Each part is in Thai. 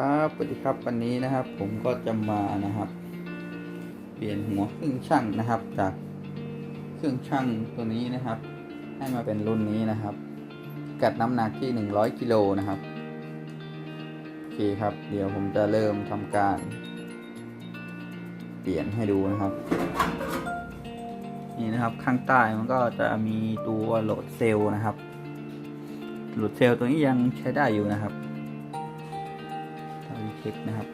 ครับสวัสดีครับวันนี้นะครับ ผมก็จะมานะครับ เปลี่ยนหัวเครื่องช่างนะครับ จากเครื่องช่างตัวนี้นะครับ ให้มาเป็นรุ่นนี้นะครับกัดน้ำหนักที่ 100กิโลนะครับโอเคครับ เดี๋ยวผมจะเริ่มทำการ เปลี่ยนให้ดูนะครับ นี่นะครับข้างใต้มันก็จะมีตัวโหลดเซลล์นะครับโหลดเซลล์ตัวนี้ยังใช้ได้อยู่นะครับ ลิปนะครับ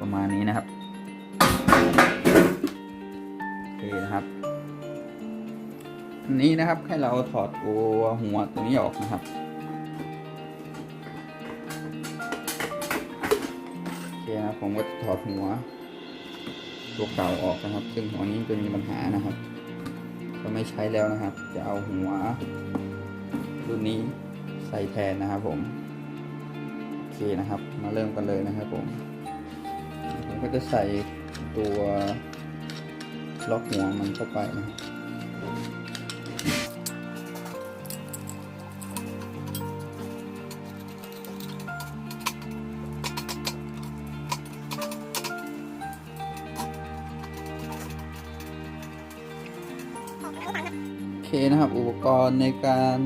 ประมาณนี้นะครับโอเคนะครับอันนี้นะครับให้เราถอดตัวหัวตัวนี้ออกนะครับโอเคนะผมก็จะถอดหัวตัวเก่าออกนะครับ ซึ่งหัวนี้จะมีปัญหานะครับ ก็ไม่ใช้แล้วนะครับ จะเอาหัวรุ่นนี้ใส่แทนนะครับผม เคนะครับ มาเริ่มกันเลยนะครับผมผมก็จะใส่ตัวล็อกหัวมันเข้าไปนะครับโอเคนะครับอุปกรณ์ในการ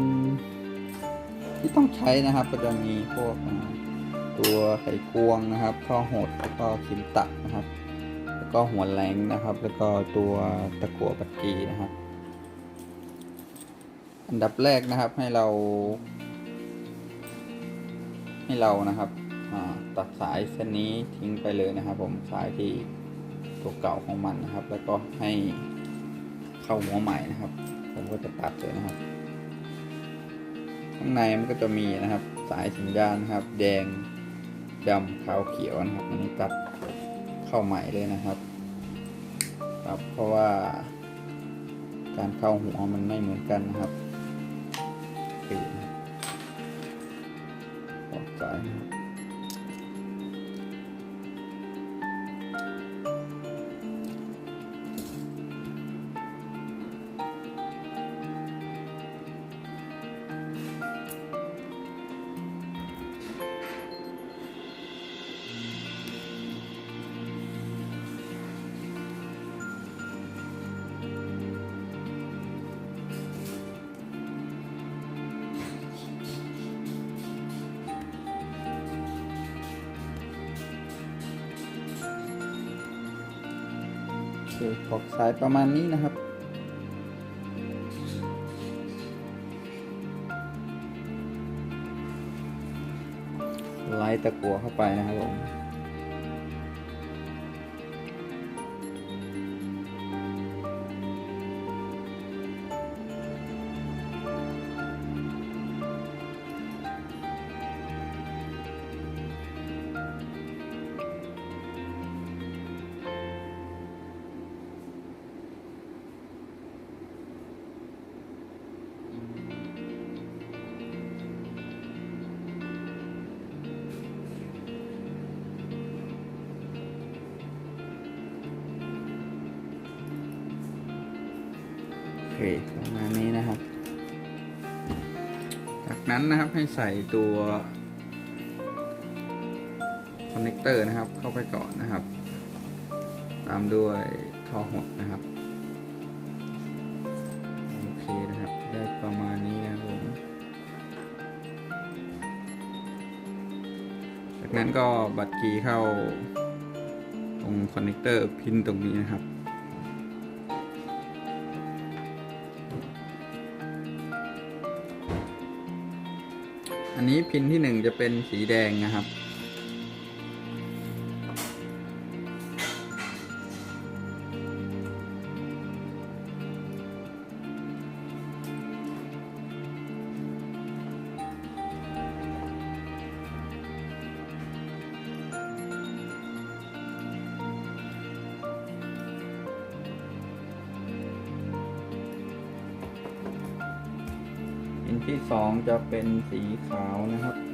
ที่ต้องใช้นะครับก็จะมีพวก ตัวไขควงนะครับข้อหดแล้วก็คิมตักนะครับ แล้วก็หัวแหลงนะครับ แล้วก็ตัวตะกั่วปักกีนะครับ อันดับแรกนะครับให้เรา ให้เรานะครับตัดสายเส้นนี้ทิ้งไปเลยนะครับ ผมสายที่ตัวเก่าของมันนะครับ แล้วก็ให้เข้าหัวใหม่นะครับ ผมก็จะตัดเลยนะครับ ข้างในมันก็จะมีนะครับ สายสัญญาณนะครับ แดง ดำขาวเขียวนะครับอันนี้ตัดเข้าใหม่เลยนะครับ ครับเพราะว่าการเข้าหัวมันไม่เหมือนกันนะครับปีออกสายนะครับ อเคปอกสายประมาณนี้นะครับ ไล่ตะกัวเข้าไปนะครับผม เคประมาณนี้นะครับ จากนั้นนะครับให้ใส่ตัวคอนเนคเตอร์นะครับ เข้าไปก่อนนะครับ ตามด้วยท่อหดนะครับโอเคนะครับ ได้ประมาณนี้นะครับผมจากนั้นก็บัตรกีเข้าตรงคอนเนคเตอร์พินตรงนี้นะครับ อันนี้พินที่หนึ่งจะเป็นสีแดงนะครับ ที่สองจะเป็นสีขาวนะครับ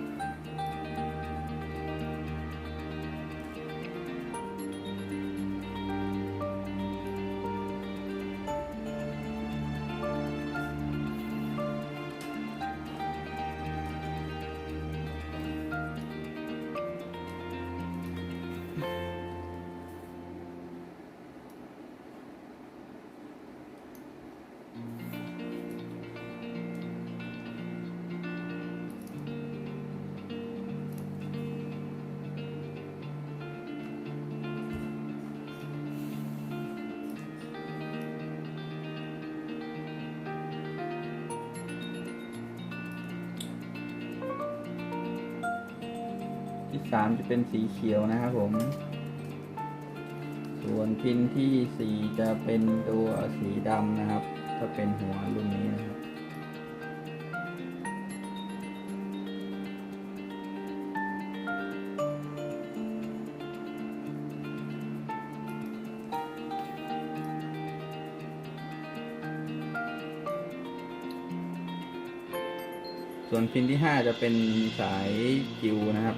ามจะเป็นสีเขียวนะครับผม ส่วนพินที่สี่จะเป็นตัวสีดำนะครับ ถ้าเป็นหัวรุ่นนี้นะครับส่วนพินที่ห้าจะเป็นสายจิวนะครับ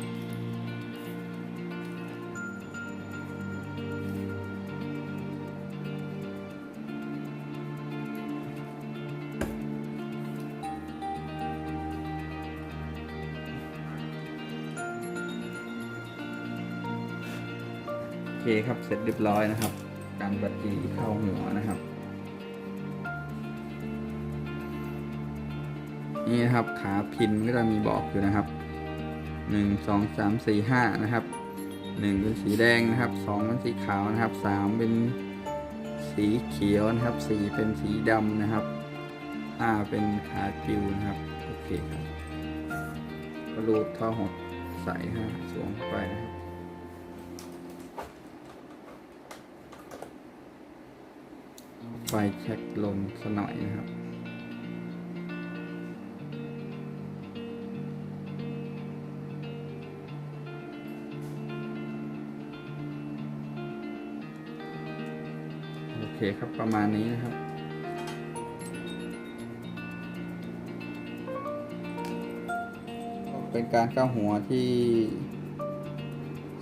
คครับ เสร็จเรียบร้อยนะครับ การบัดจีเข้าหัวนะครับ นี่นะครับขาพินก็จะมีบอกอยู่นะครับหนึ่งสองสามสี่ห้านะครับหนึ่งเป็นสีแดงนะครับสองเป็นสีขาวนะครับสามเป็นสีเขียวนะครับสี่เป็นสีดำนะครับห้าเป็นขาจิวนะครับโอเคครับกระรูดท่อหดใส่ฮะสวมไปนะครับ ไฟเช็คลมสักหน่อยนะครับ โอเคครับประมาณนี้นะครับเป็นการเข้าหัวที่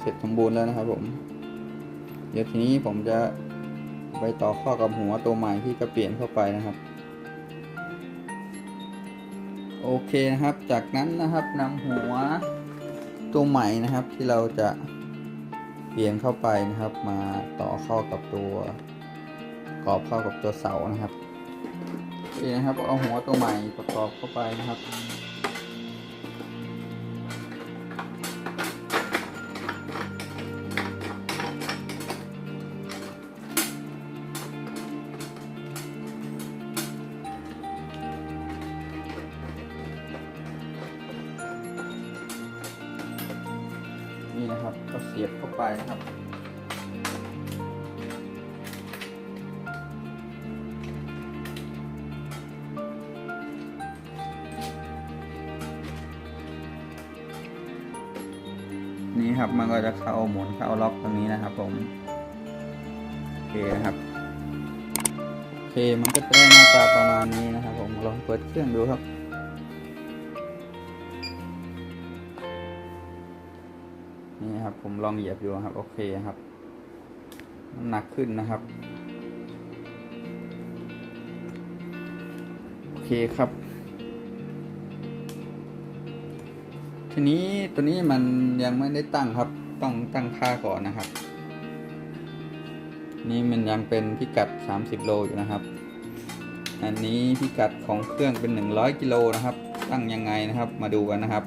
เสร็จสมบูรณ์แล้วนะครับผม เดี๋ยวทีนี้ผมจะ ไปต่อข้อกับหัวตัวใหม่ที่จะเปลี่ยนเข้าไปนะครับโอเคนะครับ จากนั้นนะครับนำหัวตัวใหม่นะครับที่เราจะเปลี่ยนเข้าไปนะครับ มาต่อเข้ากับตัวกรอบเข้ากับตัวเสานะครับโอเคนะครับ เอาหัวตัวใหม่ประกอบเข้าไปนะครับ เสียบเข้าไปนะครับ นี่ครับมันก็จะเข้าหมุนเข้าล็อกตรงนี้นะครับผมโอเคนะครับโอเคมันก็จะได้หน้าตาประมาณนี้นะครับ ผมลองเปิดเครื่องดูครับ นี่ครับผมลองเหยียบดูครับ โอเคครับน้ำหนักขึ้นนะครับ โอเคครับ ทีนี้ตัวนี้มันยังไม่ได้ตั้งครับ ต้องตั้งค่าก่อนนะครับ นี่มันยังเป็นพิกัด 30 โลอยู่นะครับ อันนี้พิกัดของเครื่องเป็น 100 กิโลนะครับ ตั้งยังไงนะครับ มาดูกันนะครับ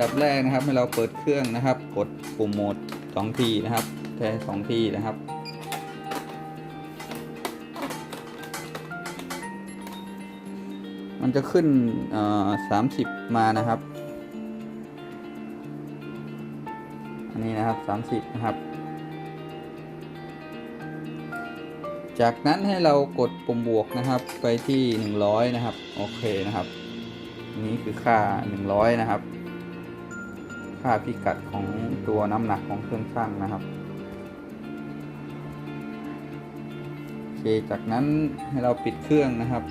ดับแรกนะครับให้เราเปิดเครื่องนะครับ กดปุ่มโหมดสองทีนะครับแค่สองทีนะครับมันจะขึ้นสามสิบมานะครับ อันนี้นะครับสามสิบนะครับ จากนั้นให้เรากดปุ่มบวกนะครับ ไปที่หนึ่งร้อยนะครับ โอเคนะครับ นี่คือค่าหนึ่งร้อยนะครับ ค่าพิกัดของตัวน้ำหนักของเครื่องช่างนะครับโอเคจากนั้นให้เราปิดเครื่องนะครับ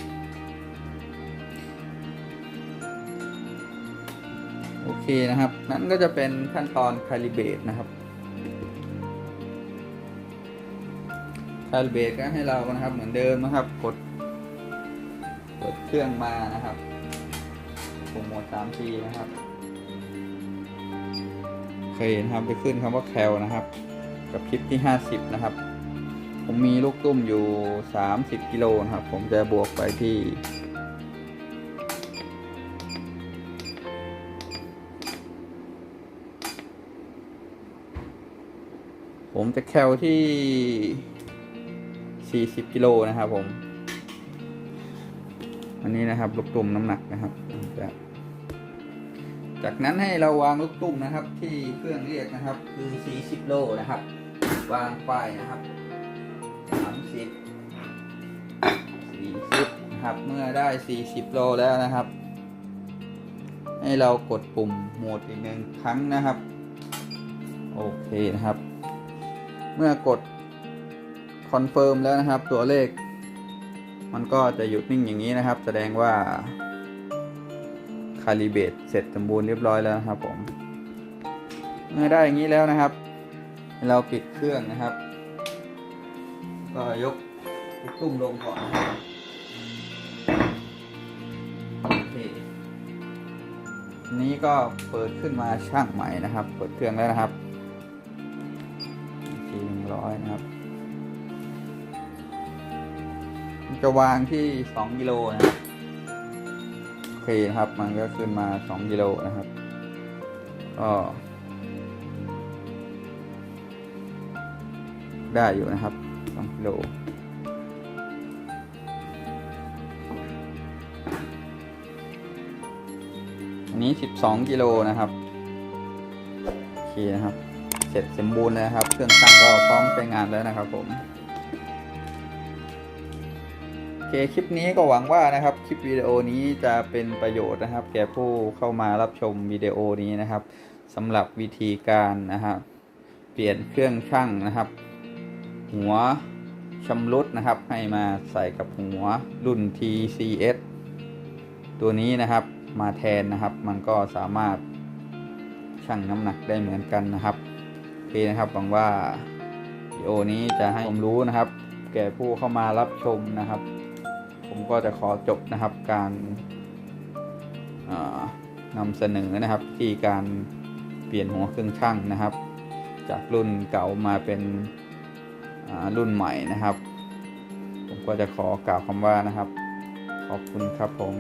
โอเคนะครับ นั่นก็จะเป็นขั้นตอนคาลิเบตนะครับคาลิเบตก็ให้เรานะครับเหมือนเดิมนะครับกดเปิดเครื่องมานะครับปุ่มโหมดสามทีนะครับ เคยเห็นครับไปขึ้นคำว่าแคลนะครับ กับคลิปที่ 50 นะครับ ผมมีลูกตุ้มอยู่ 30 กิโลนะครับ ผมจะบวกไปที่ผมจะแคลที่ 40 กิโลนะครับผม อันนี้นะครับ ลูกตุ่มน้ำหนักนะครับจะ จากนั้นให้เราวางลูกตุ้มนะครับ ที่เครื่องเรียกนะครับ คือ 40 โลนะครับ วางไปนะครับ 30 40นะครับ เมื่อได้ 40 โลแล้วนะครับ ให้เรากดปุ่มโหมดอีกหนึ่งครั้งนะครับ โอเคนะครับ เมื่อกดคอนเฟิร์มแล้วนะครับ ตัวเลข มันก็จะหยุดนิ่งอย่างนี้นะครับ แสดงว่า คาลิเบตเสร็จสมบูรณ์เรียบร้อยแล้วนะครับผม เมื่อได้อย่างนี้แล้วนะครับ เราปิดเครื่องนะครับ ก็ยกกตุ้มลงก่อนนี้ก็เปิดขึ้นมาช่างใหม่นะครับ เปิดเครื่องแล้วนะครับทีหนึ่งร้อยนะครับ จะวางที่2กิโลนะครับ เคนะครับ มันก็ขึ้นมา 2 กิโลนะครับ ก็ได้อยู่นะครับ2กิโลอันนี้ 12 กิโลนะครับ โอเคนะครับ เสร็จสมบูรณ์แล้วครับ เครื่องตั้งก็พร้อมใช้งานแล้วนะครับผม โอเค คลิปนี้ก็หวังว่านะครับ คลิปวิดีโอนี้จะเป็นประโยชน์นะครับ แก่ผู้เข้ามารับชมวิดีโอนี้นะครับสำหรับวิธีการนะครับเปลี่ยนเครื่องช่างนะครับ หัวชำรุดนะครับ ให้มาใส่กับหัวรุ่น TCS ตัวนี้นะครับมาแทนนะครับ มันก็สามารถชั่งน้ำหนักได้เหมือนกันนะครับโอเคนะครับหวังว่าวิดีโอนี้จะให้ความรู้นะครับ แก่ผู้เข้ามารับชมนะครับ ผมก็จะขอจบนะครับการนำเสนอนะครับที่การเปลี่ยนหัวเครื่องช่างนะครับ จากรุ่นเก่ามาเป็นรุ่นใหม่นะครับ ผมก็จะขอกล่าวคำว่านะครับ ขอบคุณครับผม